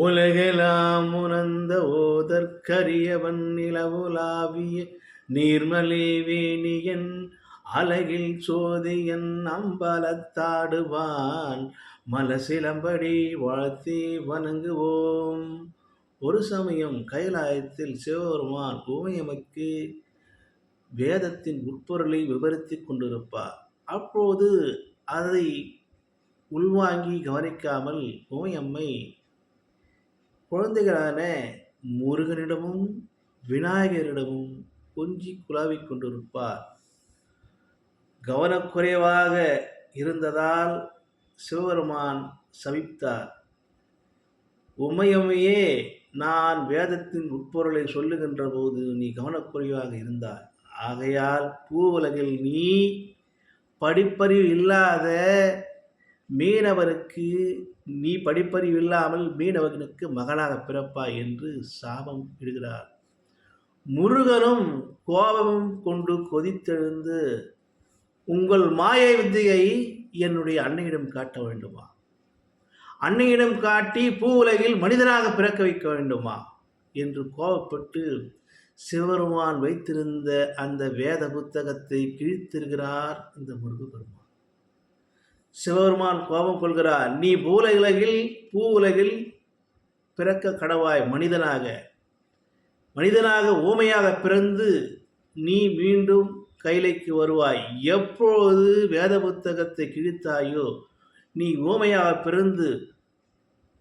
உலகெலாம் உணர்ந்த ஓதற்கரியவன் நிலவுலாவிய நீர்மலிவேணியன் அழகில் சோதியன் அம்பலத்தாடுவான் மலசிலம்படி வாழ்த்தி வணங்குவோம். ஒரு சமயம் கைலாயத்தில் சிவபெருமான் பூமியமைக்கு வேதத்தின் உட்பொருளை விவரித்துக் கொண்டிருப்பார். அப்போது அதை உள்வாங்கி கவனிக்காமல் பூமியம்மை குழந்தைகளான முருகனிடமும் விநாயகரிடமும் கொஞ்சி குழாவிக் கொண்டிருப்பார். கவனக்குறைவாக இருந்ததால் சிவபெருமான் சபித்தார். உமையமையே நான் வேதத்தின் உட்பொருளை சொல்லுகின்ற போது நீ கவனக்குறைவாக இருந்தாய். ஆகையால் பூவுலகில் நீ படிப்பறிவு இல்லாத மீனவருக்கு நீ படிப்பறிவு இல்லாமல் மீனவனுக்கு மகனாக பிறப்பாய் என்று சாபம் இடுகிறார். முருகனும் கோபமும் கொண்டு கொதித்தெழுந்து உங்கள் மாய வித்தையை என்னுடைய அன்னையிடம் காட்ட வேண்டுமா? அன்னையிடம் காட்டி பூ உலகில் மனிதனாக பிறக்க வைக்க வேண்டுமா? என்று கோபப்பட்டு சிவபெருமான் வைத்திருந்த அந்த வேத புத்தகத்தை கிழித்திருக்கிறார் இந்த முருகபெருமான் சிவபெருமான் கோபம் கொள்கிறார். நீ பூலகில் பூ உலகில் பிறக்க கடவாய் மனிதனாக. மனிதனாக ஊமையாக பிறந்து நீ மீண்டும் கைலைக்கு வருவாய். எப்பொழுது வேத புத்தகத்தை கிழித்தாயோ நீ ஊமையாக பிறந்து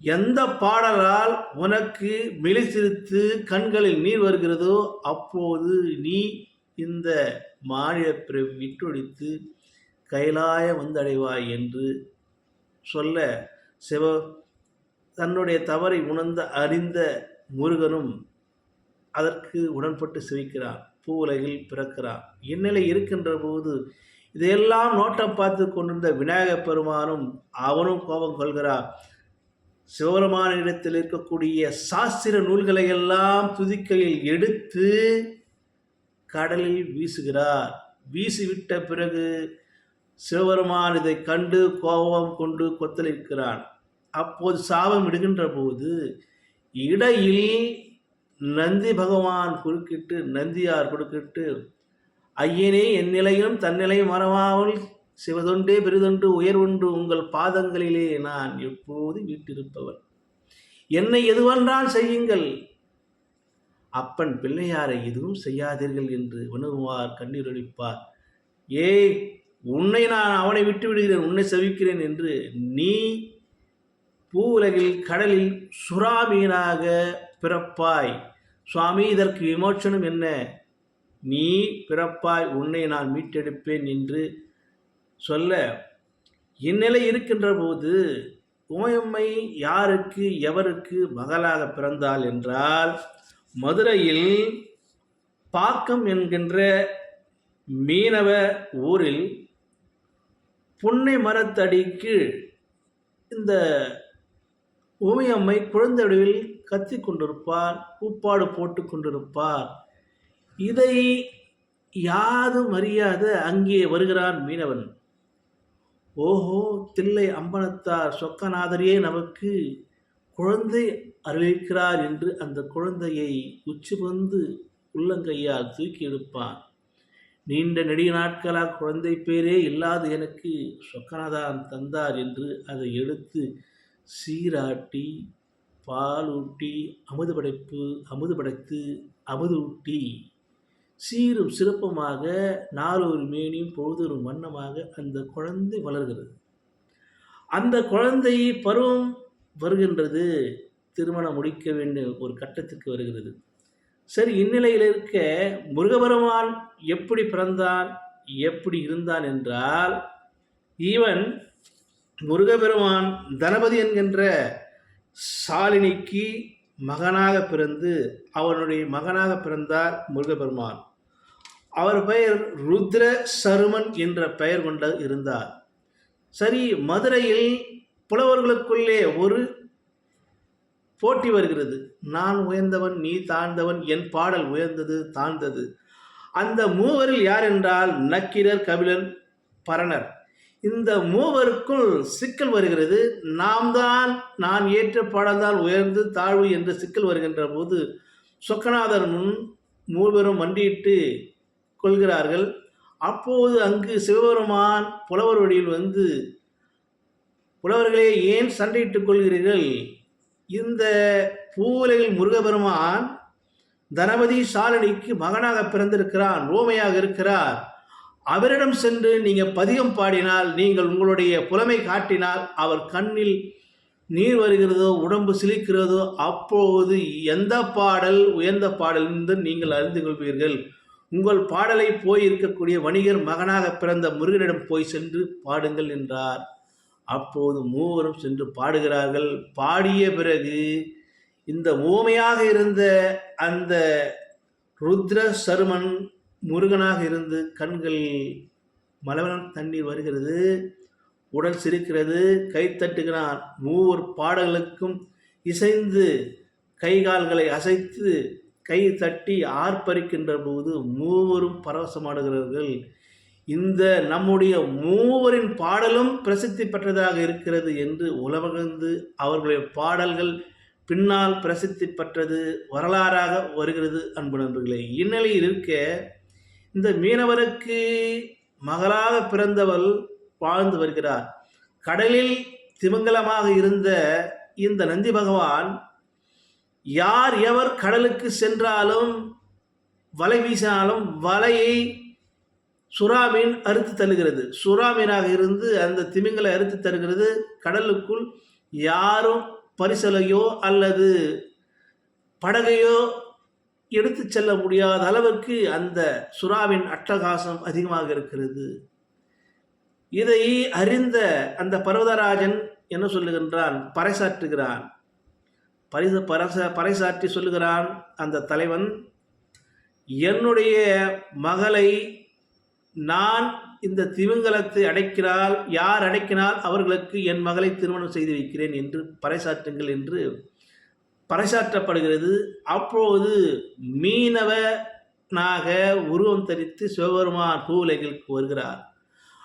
எந்த பாடலால் உனக்கு மெலிசிரித்து கண்களில் நீர் வருகிறதோ அப்போது நீ இந்த மாநில பிறவி விட்டொழித்து கைலாய வந்தடைவாய் என்று சொல்ல சிவ தன்னுடைய தவறை உணர்ந்த அறிந்த முருகனும் அதற்கு உடன்பட்டு சிரிக்கிறான். பூ உலகில் பிறக்கிறான். இந்நிலை இருக்கின்ற போது இதையெல்லாம் நோட்டம் பார்த்து கொண்டிருந்த விநாயகப் பெருமானும் அவனும் கோபம் கொள்கிறார். சிவபெருமானிடத்தில் இருக்கக்கூடிய சாஸ்திர நூல்களை எல்லாம் துதிக்கையில் எடுத்து கடலில் வீசுகிறார். வீசிவிட்ட பிறகு சிவபெருமான் இதை கண்டு கோபம் கொண்டு கொத்தளிக்கிறான். அப்போது சாபம் இடுகின்ற போது இடையில் நந்தி பகவான் குறுக்கிட்டு நந்தியார் குறுக்கிட்டு ஐயனே என் நிலையும் தன்னிலையும் மறவாமல் சிவதொண்டே பெரிதொன்று உயர்வொன்று உங்கள் பாதங்களிலே நான் எப்போது வீட்டிருப்பவன்? என்னை எதுவென்றால் செய்யுங்கள். அப்பன் பிள்ளையாரை எதுவும் செய்யாதீர்கள் என்று உணவுவார் கண்ணீரொழிப்பார் ஏய் உன்னை நான் அவனை விட்டு விடுகிறேன் உன்னை செவிக்கிறேன் என்று நீ பூ உலகில் கடலில் சுறாமீனாக பிறப்பாய். சுவாமி இதற்கு விமோச்சனம் என்ன? நீ பிறப்பாய் உன்னை நான் மீட்டெடுப்பேன் என்று சொல்ல. இந்நிலை இருக்கின்ற போது ஓயம்மை யாருக்கு எவருக்கு மகளாக பிறந்தாள் என்றால் மதுரையில் பாக்கம் என்கின்ற மீனவ ஊரில் புன்னை மரத்தடிக்கு இந்த உமையம்மை வடிவில் கத்தி கொண்டிருப்பார் கூப்பாடு போட்டு கொண்டிருப்பார். இதை யாதும் அறியாத அங்கே வருகிறான் மீனவன். ஓஹோ தில்லை அம்பலத்தார் சொக்கநாதரே நமக்கு குழந்தை அறிவிக்கிறார் என்று அந்த குழந்தையை உச்சி வந்து உள்ளங்கையால் தூக்கி எடுப்பான். நீண்ட நெடிய நாட்களாக குழந்தை பேரே இல்லாது எனக்கு சொக்கநாதான் தந்தார் என்று அதை எடுத்து சீராட்டி பாலூட்டி அமுது படைப்பு அமுது படைத்து அமுது ஊட்டி. சீரும் சிறப்புமாக நாலொரு மேனியும் பொழுதொரு வண்ணமாக அந்த குழந்தை வளர்கிறது. அந்த குழந்தை பருவம் வருகின்றது. திருமணம் முடிக்க வேண்டிய ஒரு கட்டத்திற்கு வருகிறது. சரி இந்நிலையில் இருக்க முருகபெருமான் எப்படி பிறந்தான் எப்படி இருந்தான் என்றால் ஈவன் முருகபெருமான் தனபதி என்கின்ற சாலினிக்கு மகனாக பிறந்து அவனுடைய மகனாக பிறந்தார் முருகபெருமான். அவர் பெயர் ருத்ர சருமன் என்ற பெயர் கொண்ட இருந்தார். சரி மதுரையில் புலவர்களுக்குள்ளே ஒரு போட்டி வருகிறது. நான் உயர்ந்தவன் நீ தாழ்ந்தவன் என் பாடல் உயர்ந்தது தாழ்ந்தது. அந்த மூவரில் யார் என்றால் நக்கிரர் கபிலர் பரணர். இந்த மூவருக்குள் சிக்கல் வருகிறது. நாம் தான் நான் ஏற்ற பாடல்தான் உயர்ந்து தாழ்வு என்ற சிக்கல் வருகின்ற போது சொக்கநாதர் முன் மூவரும் மண்டியிட்டு கொள்கிறார்கள். அப்போது அங்கு சிவபெருமான் புலவர் வழியில் வந்து புலவர்களே ஏன் சண்டையிட்டுக் கொள்கிறீர்கள்? இந்த பூவுலகில் முருகபெருமான் தனபதி சாலனிக்கு மகனாக பிறந்திருக்கிறான் ரோமையாக இருக்கிறார். அவரிடம் சென்று நீங்கள் பதிகம் பாடினால் நீங்கள் உங்களுடைய புலமை காட்டினால் அவர் கண்ணில் நீர் வருகிறதோ உடம்பு சிலிக்கிறதோ அப்போது எந்த பாடல் உயர்ந்த பாடல் என்று நீங்கள் அறிந்து கொள்வீர்கள். உங்கள் பாடலை போய் இருக்கக்கூடிய வணிகர் மகனாக பிறந்த முருகனிடம் போய் சென்று பாடுங்கள் என்றார். அப்போது மூவரும் சென்று பாடுகிறார்கள். பாடிய பிறகு இந்த ஊமையாக இருந்த அந்த ருத்ர சருமன் முருகனாக இருந்து கண்கள் மலவனம் தண்ணீர் வருகிறது. உடல் சிரிக்கிறது. கை தட்டுகிறான். மூவர் பாடல்களுக்கும் இசைந்து கை கால்களை அசைத்து கை தட்டி ஆர்ப்பரிக்கின்ற போது மூவரும் பரவசமாடுகிறார்கள். இந்த நம்முடைய மூவரின் பாடலும் பிரசித்தி பெற்றதாக இருக்கிறது என்று உலகந்து அவர்களுடைய பாடல்கள் பின்னால் பிரசித்தி பெற்றது வரலாறாக வருகிறது அன்பு நண்பர்களே. இந்நிலையில் இருக்க இந்த மீனவருக்கு மகளாக பிறந்தவள் வாழ்ந்து வருகிறார். கடலில் திமங்கலமாக இருந்த இந்த நந்தி பகவான் யார் எவர் கடலுக்கு சென்றாலும் வலை வீசினாலும் வலையை சுறாமீன் அறுத்து தருகிறது. சுறாமீனாக இருந்து அந்த திமிங்கலை அறுத்து தருகிறது. கடலுக்குள் யாரும் பரிசலையோ அல்லது படகையோ எடுத்து செல்ல முடியாத அளவுக்கு அந்த சுறாவின் அட்டகாசம் அதிகமாக இருக்கிறது. இதை அறிந்த அந்த பர்வதராஜன் என்ன சொல்லுகின்றான்? பறைசாற்றுகிறான். பரிச பரச பறைசாற்றி சொல்லுகிறான் அந்த தலைவன் என்னுடைய மகளை நான் இந்த திமிங்கலத்தை அடைக்கிறால் யார் அடைக்கினால் அவர்களுக்கு என் மகளை திருமணம் செய்து வைக்கிறேன் என்று பறைசாற்றுங்கள் என்று பறைசாற்றப்படுகிறது. அப்போது மீனவனாக உருவம் தரித்து சிவபெருமான் பூவுலகிற்கு வருகிறார்.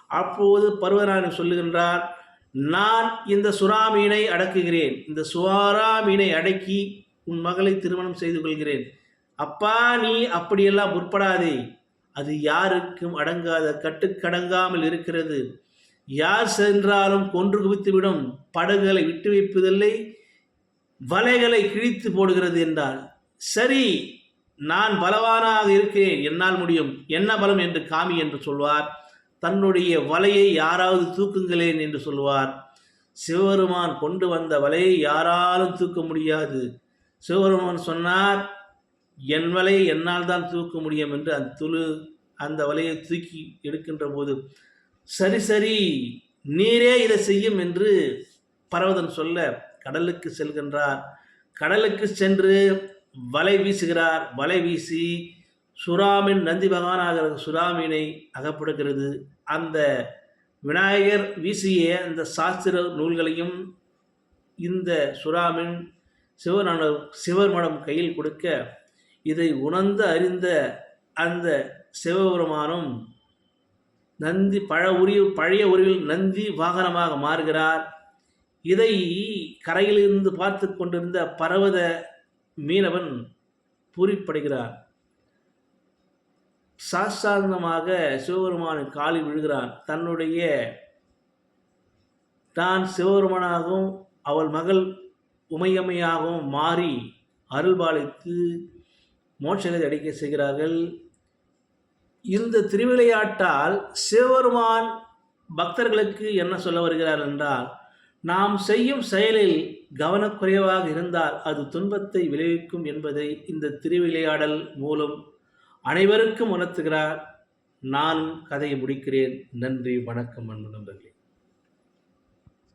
அப்போது பருவநாயகன் சொல்லுகின்றார் நான் இந்த சுறாமீனை அடக்குகிறேன். இந்த சுறாமீனை அடக்கி உன் மகளை திருமணம் செய்து கொள்கிறேன். அப்பா நீ அப்படியெல்லாம் முற்படாதே. அது யாருக்கும் அடங்காத கட்டுக்கடங்காமல் இருக்கிறது. யார் சென்றாலும் கொன்று குவித்துவிடும். படகுகளை விட்டு வைப்பதில்லை. வலைகளை கிழித்து போடுகிறது என்றார் சரி நான் பலவானாக இருக்கிறேன். என்னால் முடியும். என்ன பலம் என்று காமி என்று சொல்வார். தன்னுடைய வலையை யாராவது தூக்குங்களேன் என்று சொல்வார். சிவபெருமான் கொண்டு வந்த வலையை யாராலும் தூக்க முடியாது. சிவபெருமான் சொன்னார் என் வலையை என்னால் தான் தூக்க முடியும் என்று அந்த துளு அந்த வலையை தூக்கி எடுக்கின்ற போது சரி சரி நீரே இதை செய்யும் என்று பரவதன் சொல்ல கடலுக்கு செல்கின்றார். கடலுக்கு சென்று வலை வீசுகிறார். வலை வீசி சுறாமின் நந்தி பகவானாக சுறாமீனை அகப்படுகிறது. அந்த விநாயகர் வீசிய அந்த சாஸ்திர நூல்களையும் இந்த சுறாமின் சிவன சிவர்மணம் கையில் கொடுக்க இதை உணர்ந்து அறிந்த அந்த சிவபெருமானும் நந்தி பழ உரிய பழைய உருவில் நந்தி வாகனமாக மாறுகிறார். இதை கரையிலிருந்து பார்த்து கொண்டிருந்த பர்வத மீனவன் பூரிப்படைகிறான். சாஸ்தாங்கமாக சிவபெருமானின் காலில் விழுகிறான். தன்னுடைய தான் சிவபெருமானாகவும் அவள் மகள் உமையம்மையாகவும் மாறி அருள்பாலித்து மோட்சகத்தை அடிக்க செய்கிறார்கள். இந்த திருவிளையாட்டால் சிவபெருமான் பக்தர்களுக்கு என்ன சொல்ல வருகிறார் என்றால் நாம் செய்யும் செயலில் கவனக்குறைவாக இருந்தால் அது துன்பத்தை விளைவிக்கும் என்பதை இந்த திருவிளையாடல் மூலம் அனைவருக்கும் உணர்த்துகிறார். நானும் கதையை முடிக்கிறேன். நன்றி வணக்கம் அன்பு நண்பர்களே.